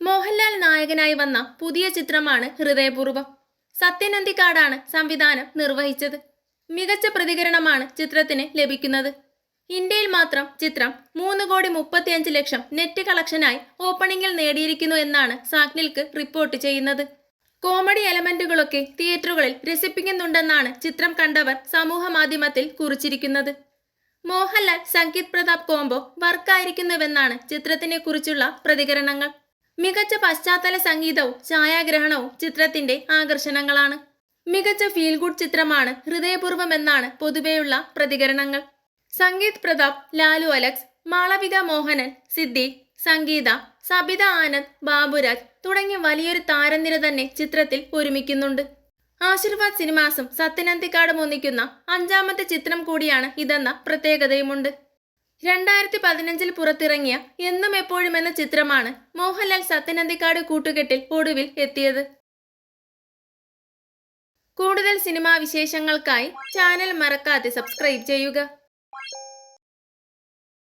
മോഹൻലാൽ നായകനായി വന്ന പുതിയ ചിത്രമാണ് ഹൃദയപൂർവം സത്യനന്ദിക്കാടാണ് സംവിധാനം നിർവഹിച്ചത്. മികച്ച പ്രതികരണമാണ് ചിത്രത്തിന് ലഭിക്കുന്നത്. ഇന്ത്യയിൽ മാത്രം ചിത്രം മൂന്ന് കോടി മുപ്പത്തിയഞ്ച് ലക്ഷം നെറ്റ് കളക്ഷനായി ഓപ്പണിംഗിൽ നേടിയിരിക്കുന്നു എന്നാണ് സാഗ്നിൽക്ക് റിപ്പോർട്ട് ചെയ്യുന്നത്. കോമഡി എലമെന്റുകളൊക്കെ തിയേറ്ററുകളിൽ രസിപ്പിക്കുന്നുണ്ടെന്നാണ് ചിത്രം കണ്ടവർ സമൂഹ മാധ്യമത്തിൽ കുറിച്ചിരിക്കുന്നത്. മോഹൻലാൽ സംഗീത് പ്രതാപ് കോംബോ വർക്കായിരിക്കുന്നുവെന്നാണ് ചിത്രത്തിനെ കുറിച്ചുള്ള പ്രതികരണങ്ങൾ. മികച്ച പശ്ചാത്തല സംഗീതവും ഛായാഗ്രഹണവും ചിത്രത്തിന്റെ ആകർഷണങ്ങളാണ്. മികച്ച ഫീൽ ഗുഡ് ചിത്രമാണ് ഹൃദയപൂർവം എന്നാണ് പൊതുവെയുള്ള പ്രതികരണങ്ങൾ. സംഗീത് പ്രതാപ് ലാലു അലക്സ് മാളവിക മോഹനൻ സിദ്ദീഖ് സംഗീത സബിത ആനന്ദ് ബാബുരാജ് തുടങ്ങിയ വലിയൊരു താരനിര തന്നെ ചിത്രത്തിൽ ഒരുമിക്കുന്നുണ്ട്. ആശീർവാദ് സിനിമാസും സത്യനന്ദിക്കാടും ഒന്നിക്കുന്ന അഞ്ചാമത്തെ ചിത്രം കൂടിയാണ് ഇതെന്ന പ്രത്യേകതയുമുണ്ട്. രണ്ടായിരത്തി പതിനഞ്ചിൽ പുറത്തിറങ്ങിയ എന്നും എപ്പോഴും എന്ന ചിത്രമാണ് മോഹൻലാൽ സത്യനന്ദിക്കാട് കൂട്ടുകെട്ടിൽ ഒടുവിൽ എത്തിയത്. കൂടുതൽ സിനിമാ വിശേഷങ്ങൾക്കായി ചാനൽ മറക്കാതെ സബ്സ്ക്രൈബ് ചെയ്യുക.